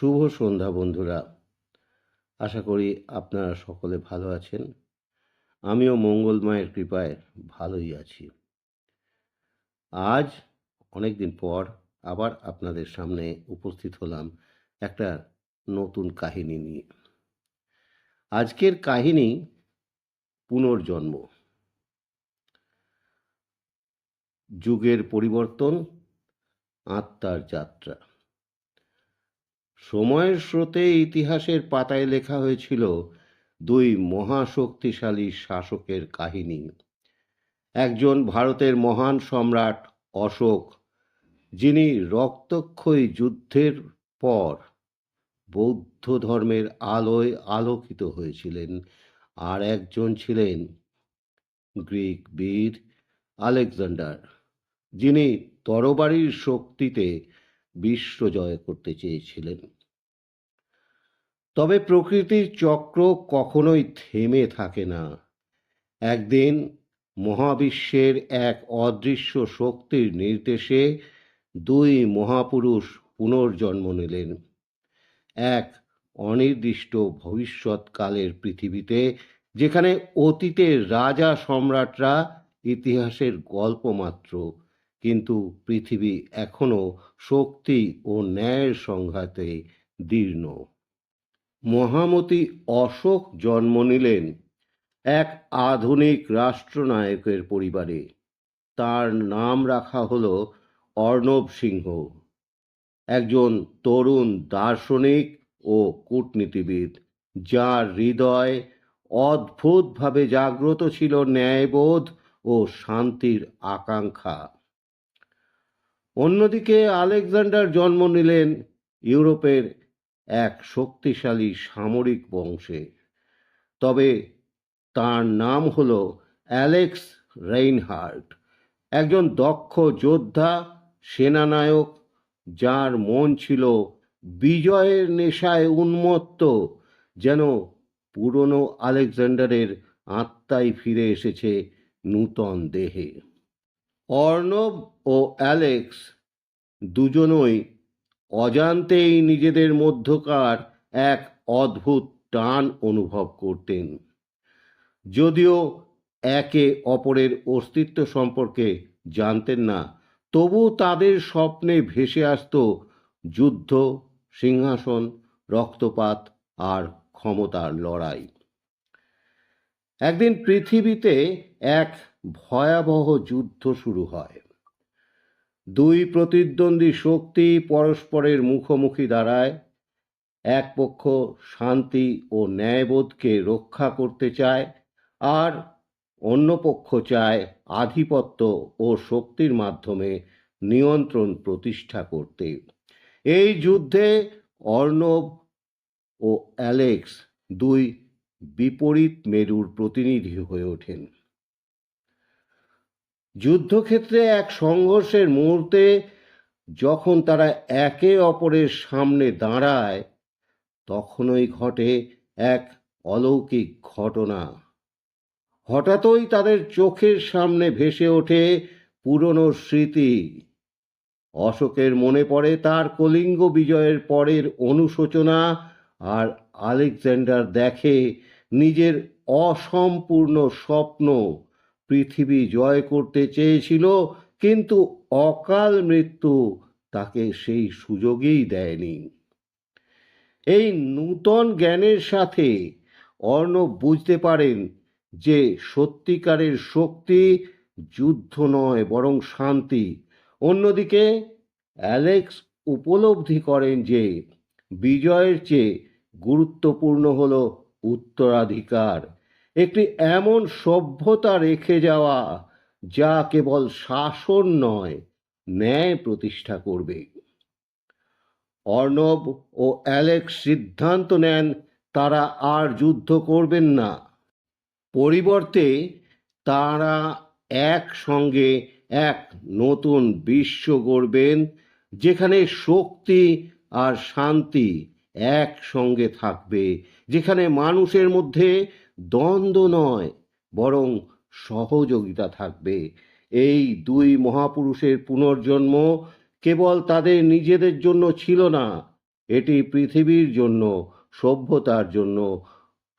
শুভ সন্ধ্যা, বন্ধুরা। আশা করি আপনারা সকলে ভালো আছেন। আমিও মঙ্গলময়ের কৃপায় ভালোই আছি। আজ অনেক দিন পর আবার আপনাদের সামনে উপস্থিত হলাম একটা নতুন কাহিনী নিয়ে। আজকের কাহিনী পুনর্জন্ম। যুগের পরিবর্তন, আত্মার যাত্রা। সময়ের স্রোতে ইতিহাসের পাতায় লেখা হয়েছিল দুই মহাশক্তিশালী শাসকের কাহিনী। একজন ভারতের মহান সম্রাট অশোক, যিনি রক্তক্ষয়ী যুদ্ধের পর বৌদ্ধ ধর্মের আলোয় আলোকিত হয়েছিলেন, আর একজন ছিলেন গ্রিক বীর আলেকজান্ডার, যিনি তরবারির শক্তিতে বিশ্ব জয় করতে চেয়েছিলেন। তবে প্রকৃতির চক্র কখনোই থেমে থাকে না। একদিন মহাবিশ্বের এক অদৃশ্য শক্তির নির্দেশে দুই মহাপুরুষ পুনর্জন্ম নিলেন। এক অনির্দিষ্ট ভবিষ্যৎকালের পৃথিবীতে, যেখানে অতীতের রাজা সম্রাটরা ইতিহাসের গল্প মাত্র কিন্তু পৃথিবী এখনও শক্তি ও ন্যায়ের সংঘাতে দীর্ণ। মহামতি অশোক জন্ম নিলেন এক আধুনিক রাষ্ট্রনায়কের পরিবারে। তার নাম রাখা হল অর্ণব সিংহ। একজন তরুণ দার্শনিক ও কূটনীতিবিদ, যার হৃদয় অদ্ভুতভাবে জাগ্রত ছিল ন্যায়বোধ ও শান্তির আকাঙ্ক্ষা। অন্যদিকে আলেকজান্ডার জন্ম নিলেন ইউরোপের এক শক্তিশালী সামরিক বংশে। তবে তার নাম হল অ্যালেক্স রেইনহার্ট, একজন দক্ষ যোদ্ধা, সেনানায়ক, যার মন ছিল বিজয়ের নেশায় উন্মত্ত, যেন পুরনো আলেকজান্ডারের আত্মাই ফিরে এসেছে নূতন দেহে। অর্ণব ও অ্যালেক্স দুজনই অজান্তেই নিজেদের মধ্যকার এক অদ্ভুত টান অনুভব করতেন। যদিও একে অপরের অস্তিত্ব সম্পর্কে জানতেন না তবু তাদের স্বপ্নে ভেসে আসত যুদ্ধ, সিংহাসন, রক্তপাত আর ক্ষমতার লড়াই। একদিন পৃথিবীতে এক ভয়াবহ যুদ্ধ শুরু হয়। দুই প্রতিদ্বন্দ্বী শক্তি পরস্পরের মুখোমুখি দাঁড়ায়। এক পক্ষ শান্তি ও ন্যায়বোধকে রক্ষা করতে চায় আর অন্য পক্ষ চায় আধিপত্য ও শক্তির মাধ্যমে নিয়ন্ত্রণ প্রতিষ্ঠা করতে। এই যুদ্ধে অর্ণব ও অ্যালেক্স দুই বিপরীত মেরুর প্রতিনিধি হয়ে ওঠেন। যুদ্ধক্ষেত্রে এক সংঘর্ষের মুহূর্তে যখন তারা একে অপরের সামনে দাঁড়ায়, তখনই ঘটে এক অলৌকিক ঘটনা। হঠাৎই তাদের চোখের সামনে ভেসে ওঠে পুরনো স্মৃতি। অশোকের মনে পড়ে তার কলিঙ্গ বিজয়ের পরের অনুশোচনা আর আলেকজান্ডার দেখে নিজের অসম্পূর্ণ স্বপ্ন পৃথিবী জয় করতে চেয়েছিল, কিন্তু অকাল মৃত্যু তাকে সেই সুযোগই দেয়নি। এই নূতন জ্ঞানের সাথে অর্ণব বুঝতে পারেন যে সত্যিকারের শক্তি যুদ্ধ নয়, বরং শান্তি। অন্যদিকে অ্যালেক্স উপলব্ধি করেন যে বিজয়ের চেয়ে গুরুত্বপূর্ণ হল উত্তরাধিকার। একটি এমন সভ্যতা রেখে যাওয়া যা কেবল শাসন নয়, ন্যায় প্রতিষ্ঠা করবে। অর্ণব ও অ্যালেক্স সিদ্ধান্ত নেন, তারা আর যুদ্ধ করবেন না। পরিবর্তে তারা একসঙ্গে এক নতুন বিশ্ব গড়বেন, যেখানে শক্তি আর শান্তি একসঙ্গে থাকবে, যেখানে মানুষের মধ্যে দ্বন্দ্ব নয়, বরং সহযোগিতা থাকবে। এই দুই মহাপুরুষের পুনর্জন্ম কেবল তাদের নিজেদের জন্য ছিল না, এটি পৃথিবীর জন্য, সভ্যতার জন্য।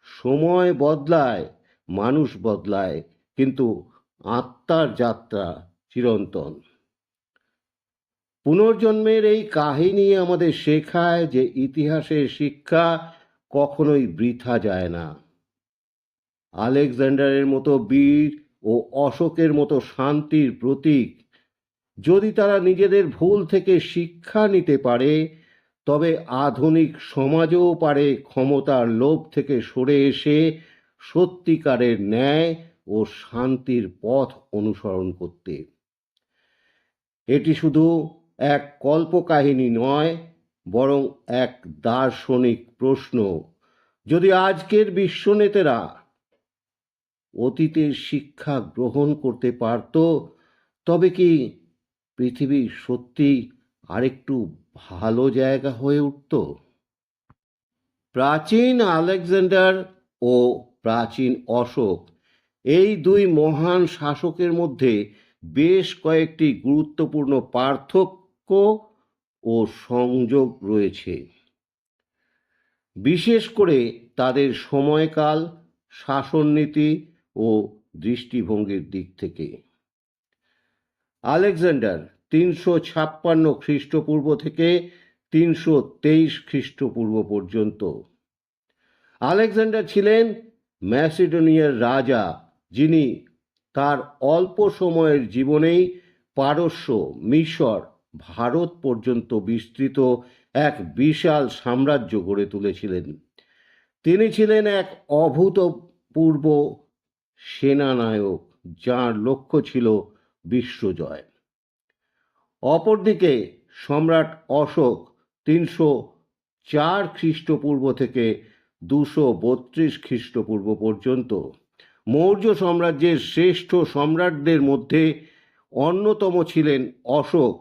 সময় বদলায়, মানুষ বদলায়, কিন্তু আত্মার যাত্রা চিরন্তন। পুনর্জন্মের এই কাহিনী আমাদের শেখায় যে ইতিহাসের শিক্ষা কখনোই বৃথা যায় না। আলেকজান্ডারের মতো বীর ও অশোকের মতো শান্তির প্রতীক। যদি তারা নিজেদের ভুল থেকে শিক্ষা নিতে পারে, তবে আধুনিক সমাজও পারে ক্ষমতার লোভ থেকে সরে এসে সত্যিকারের ন্যায় ও শান্তির পথ অনুসরণ করতে। এটি শুধু এক কল্পকাহিনী নয়, বরং এক দার্শনিক প্রশ্ন। যদি আজকের বিশ্বনেতারা অতীতের শিক্ষা গ্রহণ করতে পারত, তবে কি পৃথিবী সত্যি আরেকটু ভালো জায়গা হয়ে উঠত? প্রাচীন আলেকজান্ডার ও প্রাচীন অশোক এই দুই মহান শাসকের মধ্যে বেশ কয়েকটি গুরুত্বপূর্ণ পার্থক্য ও সংযোগ রয়েছে। বিশেষ করে তাদের সময়কাল, শাসননীতি ও দৃষ্টিভঙ্গির দিক থেকে। আলেকজান্ডার তিনশো ছাপ্পান্ন খ্রিস্টপূর্ব থেকে তিনশো তেইশ খ্রিস্টপূর্ব পর্যন্ত। আলেকজান্ডার ছিলেন ম্যাসিডোনিয়ার রাজা, যিনি তার অল্প সময়ের জীবনেই পারস্য, মিশর, ভারত পর্যন্ত বিস্তৃত এক বিশাল সাম্রাজ্য গড়ে তুলেছিলেন। তিনি ছিলেন এক অভূতপূর্ব সেনানায়ক যার লক্ষ্য ছিল বিশ্বজয় অপরদিকে সম্রাট অশোক তিনশো চার খ্রিস্টপূর্ব থেকে দুশো বত্রিশ খ্রিস্টপূর্ব পর্যন্ত মৌর্য সাম্রাজ্যের শ্রেষ্ঠ সম্রাটদের মধ্যে অন্যতম ছিলেন অশোক,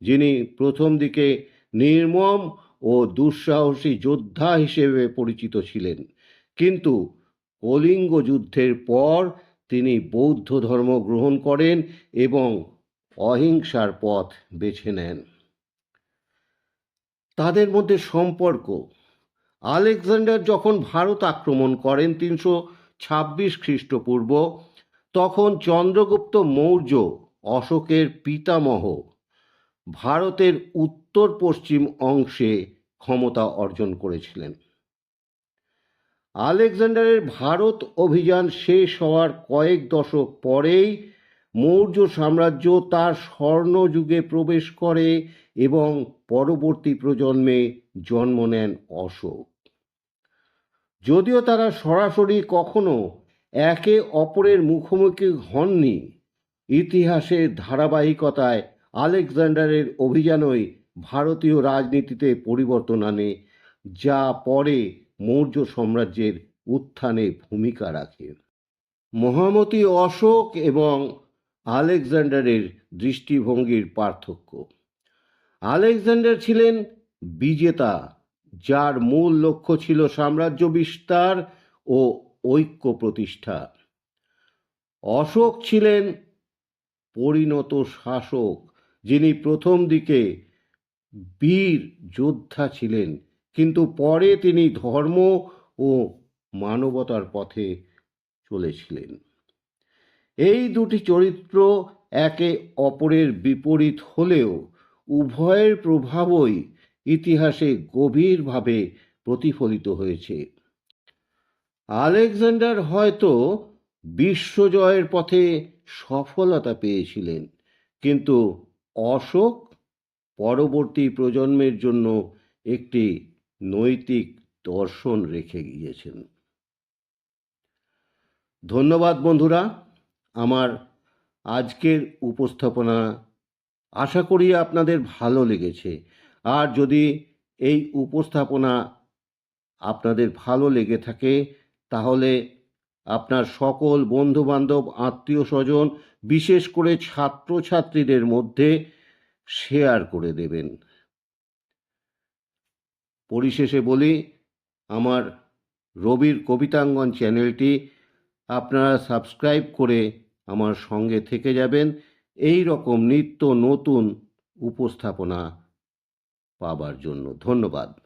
যিনি প্রথম দিকে নির্মম ও দুঃসাহসী যোদ্ধা হিসেবে পরিচিত ছিলেন। কিন্তু কলিঙ্গ যুদ্ধের পর তিনি বৌদ্ধ ধর্ম গ্রহণ করেন এবং অহিংসার পথ বেছে নেন। তাদের মধ্যে সম্পর্ক। আলেকজান্ডার যখন ভারত আক্রমণ করেন তিনশো ছাব্বিশ খ্রিস্টপূর্ব, তখন চন্দ্রগুপ্ত মৌর্য অশোকের পিতামহ ভারতের উত্তর পশ্চিম অংশে ক্ষমতা অর্জন করেছিলেন। আলেকজান্ডারের ভারত অভিযান শেষ হওয়ার কয়েক দশক পরেই মৌর্য সাম্রাজ্য তার স্বর্ণযুগে প্রবেশ করে এবং পরবর্তী প্রজন্মে জন্ম নেন অশোক। যদিও তারা সরাসরি কখনো একে অপরের মুখোমুখি হননি, ইতিহাসের ধারাবাহিকতায় আলেকজান্ডারের অভিযানই ভারতীয় রাজনীতিতে পরিবর্তন আনে, যা পরে মৌর্য সাম্রাজ্যের উত্থানে ভূমিকা রাখে মহামতি অশোক এবং আলেকজান্ডারের দৃষ্টিভঙ্গির পার্থক্য। আলেকজান্ডার ছিলেন বিজেতা, যার মূল লক্ষ্য ছিল সাম্রাজ্য বিস্তার ও ঐক্য প্রতিষ্ঠা। অশোক ছিলেন পরিণত শাসক, যিনি প্রথম দিকে বীর যোদ্ধা ছিলেন। কিন্তু পরে তিনি ধর্ম ও মানবতার পথে চলেছিলেন। এই দুটি চরিত্র একে অপরের বিপরীত হলেও উভয়ের প্রভাবই ইতিহাসে গভীরভাবে প্রতিফলিত হয়েছে। আলেকজান্ডার হয়তো বিশ্বজয়ের পথে সফলতা পেয়েছিলেন, কিন্তু অশোক পরবর্তী প্রজন্মের জন্য একটি নৈতিক দর্শন রেখে গিয়েছেন। ধন্যবাদ বন্ধুরা, আমার আজকের উপস্থাপনা আশা করি আপনাদের ভালো লেগেছে। আর যদি এই উপস্থাপনা আপনাদের ভালো লেগে থাকে, তাহলে আপনার সকল বন্ধুবান্ধব, আত্মীয় স্বজন, বিশেষ করে ছাত্রছাত্রীদের মধ্যে শেয়ার করে দেবেন। পরিশেষে বলি, আমার রবির কবিতাঙ্গন চ্যানেলটি আপনারা সাবস্ক্রাইব করে আমার সঙ্গে থেকে যাবেন। এই রকম নিত্য নতুন উপস্থাপনা পাবার জন্য ধন্যবাদ।